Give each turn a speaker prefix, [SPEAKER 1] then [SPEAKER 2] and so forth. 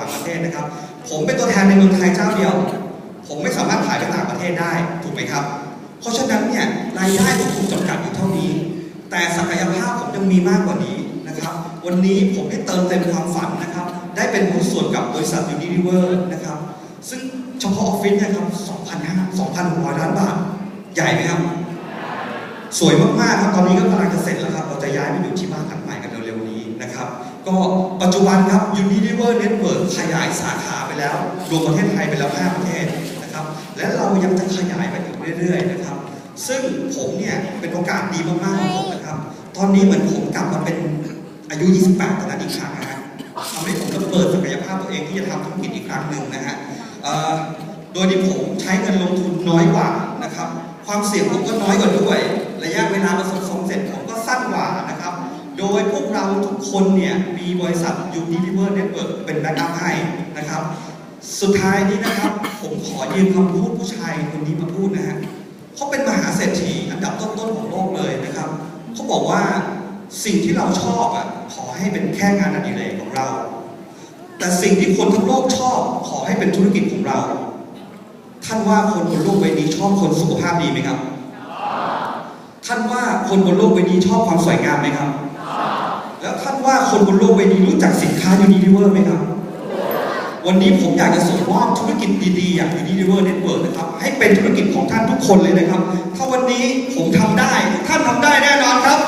[SPEAKER 1] ต่างประเทศนะครับ ผมเป็นตัวแทนในเมืองไทยเจ้าเดียว ผมไม่สามารถขายไปต่างประเทศได้ถูกไหมครับ เพราะฉะนั้นเนี่ยรายได้ผมถูกจำกัดอยู่เท่านี้ แต่ศักยภาพผมยังมีมากกว่านี้นะครับ วันนี้ผมได้เติมเต็มความฝันนะครับ ได้เป็นหุ้นส่วนกับบริษัทยูนิลิเวอร์นะครับ ซึ่งเฉพาะออฟฟิศเนี่ยครับ2,500 2,600 ล้านบาท ใหญ่ไหมครับสวยมากๆครับ ตอนนี้ก็กำลังจะเสร็จแล้วครับ เราจะย้ายไปอยู่ที่บ้านหลังใหม่กันเร็วๆนี้นะครับ ก็ ปัจจุบันครับ Unilever Network ขยายสาขาไปแล้วรวมประเทศไทยไปแล้ว 5 ประเทศนะครับ และเรายังจะขยายไปอีกเรื่อยๆนะครับ ซึ่งผมเนี่ยเป็นโอกาสดีมากๆของผมนะครับ ตอนนี้เหมือนผมกลับมาเป็นอายุ 28ตอนนั้นอีกครั้งนะฮะทำให้ผมระเบิดศักยภาพตัวเองที่จะทำธุรกิจอีกครั้งหนึ่งนะฮะโดยที่ผมใช้เงินลงทุนน้อยกว่านะครับ ความเสี่ยงผมก็น้อยกว่าด้วย ระยะเวลาประสบความสำเร็จ ยพวกเราทุกคนเนี่ยมีบริษัท Unilever Network เบอร์เป็นแบ็กอัพให้นะครับ สุดท้ายนี้นะครับผมขอยืมคำพูดผู้ชายคนนี้มาพูดนะฮะเขาเป็นมหาเศรษฐีอันดับต้นๆของโลกเลยนะครับเขาบอกว่าสิ่งที่เราชอบอะขอให้เป็นแค่งานอดิเรกของเรา แต่สิ่งที่คนทั้งโลกชอบขอให้เป็นธุรกิจของเรา ท่านว่าคนบนโลกใบนี้ชอบคนสุขภาพดีไหมครับ ท่านว่าคนบนโลกใบนี้ชอบความสวยงามไหมครับ ท่านว่าคนบนโลกใบนี้รู้จักสินค้ายูนิลิเวอร์ไหมครับ วันนี้ผมอยากจะส่งมอบธุรกิจดีๆ อย่างยูนิลิเวอร์เน็ตเวิร์กนะครับ ให้เป็นธุรกิจของท่านทุกคนเลยนะครับ ถ้าวันนี้ผมทำได้ ท่านทำได้แน่นอนครับ